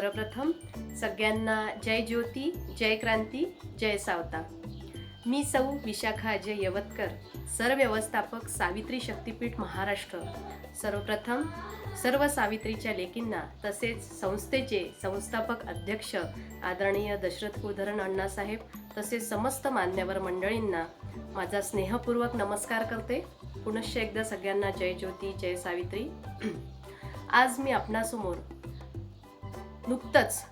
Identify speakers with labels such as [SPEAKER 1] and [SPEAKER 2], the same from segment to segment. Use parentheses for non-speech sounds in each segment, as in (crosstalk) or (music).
[SPEAKER 1] सर्वप्रथम सगळ्यांना जय ज्योती जय क्रांती जय सावता. मी सौ विशाखा अजय यवतकर सरव्यवस्थापक सावित्री शक्तीपीठ महाराष्ट्र. सर्वप्रथम सर्व सावित्रीच्या लेकींना तसेच संस्थेचे संस्थापक अध्यक्ष आदरणीय दशरथ कुधरण अण्णासाहेब तसेच समस्त मान्यवर मंडळींना माझा स्नेहपूर्वक नमस्कार करते. पुनश्च एकदा सगळ्यांना जय ज्योती जय सावित्री. (clears throat) आज मी आपणासमोर नुकतंच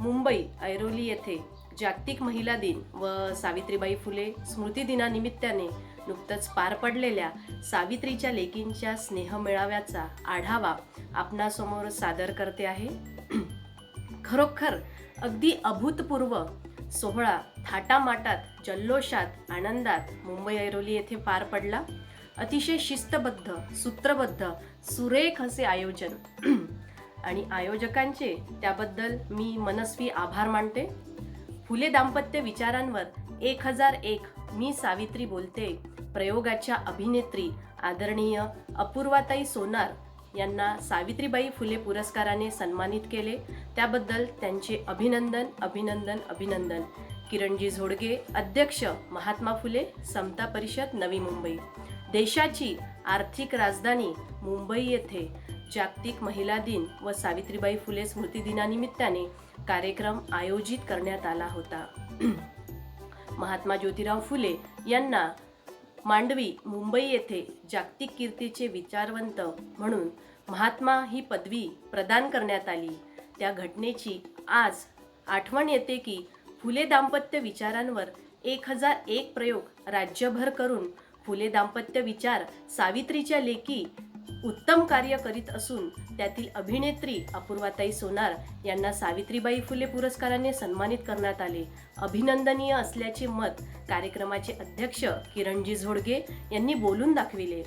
[SPEAKER 1] मुंबई ऐरोली येथे जागतिक महिला दिन व सावित्रीबाई फुले स्मृती दिनानिमित्ताने नुकतंच पार पडलेल्या सावित्रीच्या लेकींच्या स्नेहमेळाव्याचा आढावा आपणासमोर सादर करते आहे. (clears throat) खरोखर अगदी अभूतपूर्व सोहळा थाटामाटात जल्लोषात आनंदात मुंबई ऐरोली येथे पार पडला. अतिशय शिस्तबद्ध सूत्रबद्ध सुरेख असे आयोजन (clears throat) आणि आयोजकांचे त्याबद्दल मी मनस्वी आभार मानते. फुले दाम्पत्य विचारांवर एक हजार एक मी सावित्री बोलते. प्रयोगाच्या अभिनेत्री आदरणीय अपूर्वाताई सोनार यांना सावित्रीबाई फुले पुरस्काराने सन्मानित केले. त्याबद्दल त्यांचे अभिनंदन अभिनंदन अभिनंदन. किरणजी झोडगे अध्यक्ष महात्मा फुले समता परिषद नवी मुंबई. देशाची आर्थिक राजधानी मुंबई येथे. जागतिक महिला दिन व सावित्रीबाई फुले स्मृती दिनानिमित्ताने कार्यक्रम आयोजित करण्यात आला होता. (clears throat) महात्मा ज्योतिराव फुले यांना मांडवी मुंबई येथे जागतिक कीर्तीचे विचारवंत म्हणून महात्मा ही पदवी प्रदान करण्यात आली. त्या घटनेची आज आठवण येते की फुले दाम्पत्य विचारांवर एक हजार एक प्रयोग राज्यभर करून फुले दाम्पत्य विचार सावित्रीच्या लेखी उत्तम कार्य करीत असून त्यातील अभिनेत्री अपूर्वाताई सोनार यांना सावित्रीबाई फुले पुरस्काराने सन्मानित करण्यात आले. अभिनंदनीय असल्याचे मत कार्यक्रमाचे अध्यक्ष किरणजी झोडगे यांनी बोलून दाखविले.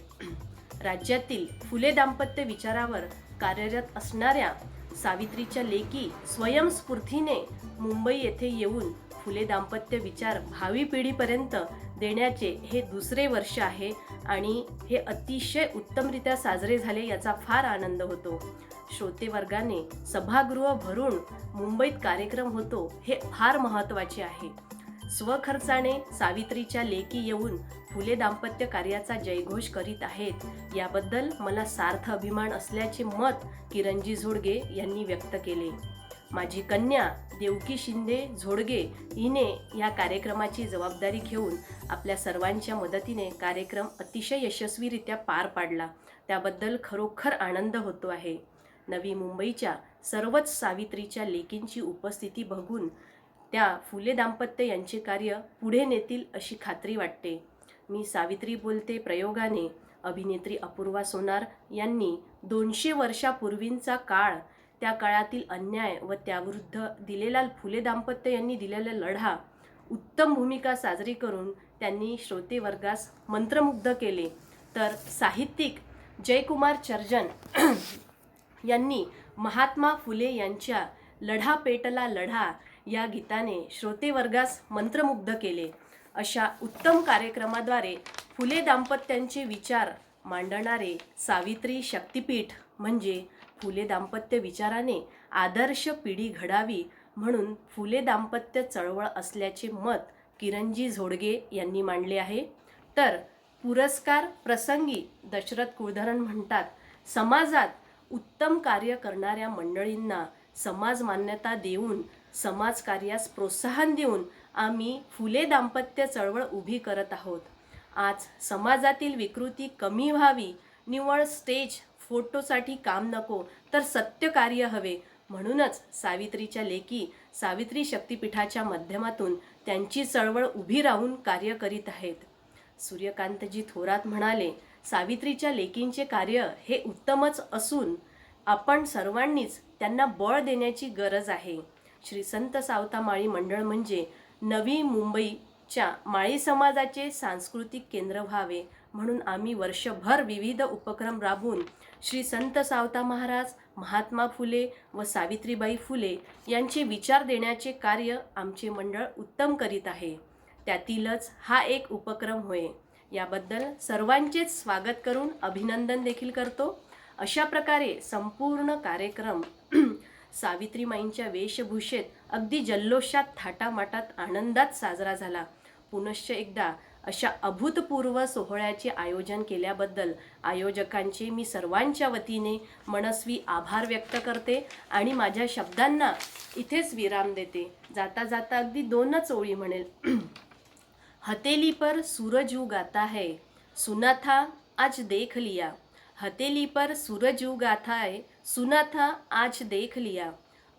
[SPEAKER 1] राज्यातील फुले दाम्पत्य विचारावर कार्यरत असणाऱ्या सावित्रीच्या लेकी स्वयंस्फूर्तीने मुंबई येथे येऊन फुले दाम्पत्य विचार भावी पिढीपर्यंत देण्याचे हे दुसरे वर्ष आहे आणि हे अतिशय उत्तमरित्या साजरे झाले याचा फार आनंद होतो. श्रोते वर्गाने सभागृह भरून मुंबईत कार्यक्रम होतो हे फार महत्त्वाचे आहे. स्वखर्चाने सावित्रीच्या लेकी येऊन फुले दाम्पत्य कार्याचा जयघोष करीत आहेत याबद्दल मला सार्थ अभिमान असल्याचे मत किरणजी झोडगे यांनी व्यक्त केले. माझी कन्या देवकी शिंदे झोडगे हिने या कार्यक्रमाची जबाबदारी घेऊन आपल्या सर्वांच्या मदतीने कार्यक्रम अतिशय यशस्वीरित्या पार पाडला. त्याबद्दल खरोखर आनंद होतो आहे. नवी मुंबईच्या सर्वच सावित्रीच्या लेकींची उपस्थिती बघून त्या फुले दाम्पत्य यांचे कार्य पुढे नेतील अशी खात्री वाटते. मी सावित्री बोलते प्रयोगाने. अभिनेत्री अपूर्वा सोनार यांनी दोनशे वर्षापूर्वींचा काळ त्या काळातील अन्याय व त्याविरुद्ध दिलेला फुले दाम्पत्य यांनी दिलेला लढा उत्तम भूमिका साजरी करून त्यांनी श्रोते वर्गास मंत्रमुग्ध केले. तर साहित्यिक जयकुमार चर्जन (clears throat) यांनी महात्मा फुले यांच्या लढा पेटला लढा या गीताने श्रोते वर्गास मंत्रमुग्ध केले. अशा उत्तम कार्यक्रमाद्वारे फुले दाम्पत्यांचे विचार मांडणारे सावित्री शक्तिपीठ म्हणजे फुले दाम्पत्य विचाराने आदर्श पिढी घडावी म्हणून फुले दाम्पत्य चळवळ असल्याचे मत किरणजी झोडगे यांनी मांडले आहे. तर पुरस्कार प्रसंगी दशरथ कुळधरण म्हणतात समाजात उत्तम कार्य करणाऱ्या मंडळींना समाज मान्यता देऊन समाजकार्यास प्रोत्साहन देऊन आम्ही फुले दाम्पत्य चळवळ उभी करत आहोत. आज समाजातील विकृती कमी व्हावी निवळ स्टेज फोटोसाठी काम नको तर सत्य कार्य हवे. म्हणूनच सावित्रीच्या लेकी सावित्री शक्तीपीठाच्या माध्यमातून त्यांची चळवळ उभी राहून कार्य करीत आहेत. सूर्यकांतजी थोरात म्हणाले सावित्रीच्या लेकींचे कार्य हे उत्तमच असून आपण सर्वांनीच त्यांना बळ देण्याची गरज आहे. श्री संत सावता माळी मंडळ म्हणजे नवी मुंबईच्या माळी समाजाचे सांस्कृतिक केंद्र व्हावे. म्हणून आम्ही वर्षभर विविध उपक्रम राबवून श्री संत सावता महाराज महात्मा फुले व सावित्रीबाई फुले यांचे विचार देण्याचे कार्य आमचे मंडळ उत्तम करीत आहे. त्यातीलच हा एक उपक्रम होय. याबद्दल सर्वांचेच स्वागत करून अभिनंदन देखील करतो. अशा प्रकारे संपूर्ण कार्यक्रम (clears throat) सावित्रीमाईंच्या वेशभूषेत अगदी जल्लोषात थाटामाटात आनंदात साजरा झाला. पुनश्च एकदा अशा अभूतपूर्व सोहळ्याचे आयोजन केल्याबद्दल आयोजकांचे मी सर्वांच्या वतीने मनस्वी आभार व्यक्त करते आणि माझ्या शब्दांना इथेच विराम देते. जाता जाता अगदी दोनच ओळी म्हणेल. (clears throat) हथेली पर सूरज गाता है सुना था आज देख लिया. हथेली पर सूरज उग है सुना था आज देख लिया.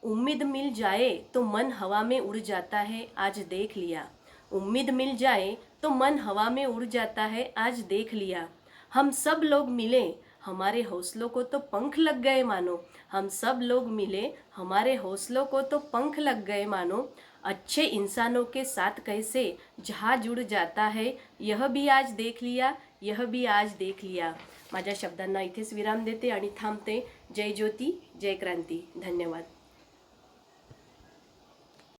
[SPEAKER 1] उम्मीद मिल जाए तो मन हवा में उड़ जाता है आज देख लिया. उम्मीद मिल जाए तो मन हवा में उड़ जाता है, आज देख लिया। हम सब लोग मिले, हमारे हौसलों को तो पंख लग गए मानो। हम सब लोग मिले, हमारे हौसलों को तो पंख लग गए मानो। अच्छे इंसानों के साथ कैसे जहाँ जुड़ जाता है, यह भी आज देख लिया, यह भी आज देख लिया। माझ्या शब्दांना इथेच विराम देते थांबते. जय ज्योती, जय क्रांती. धन्यवाद.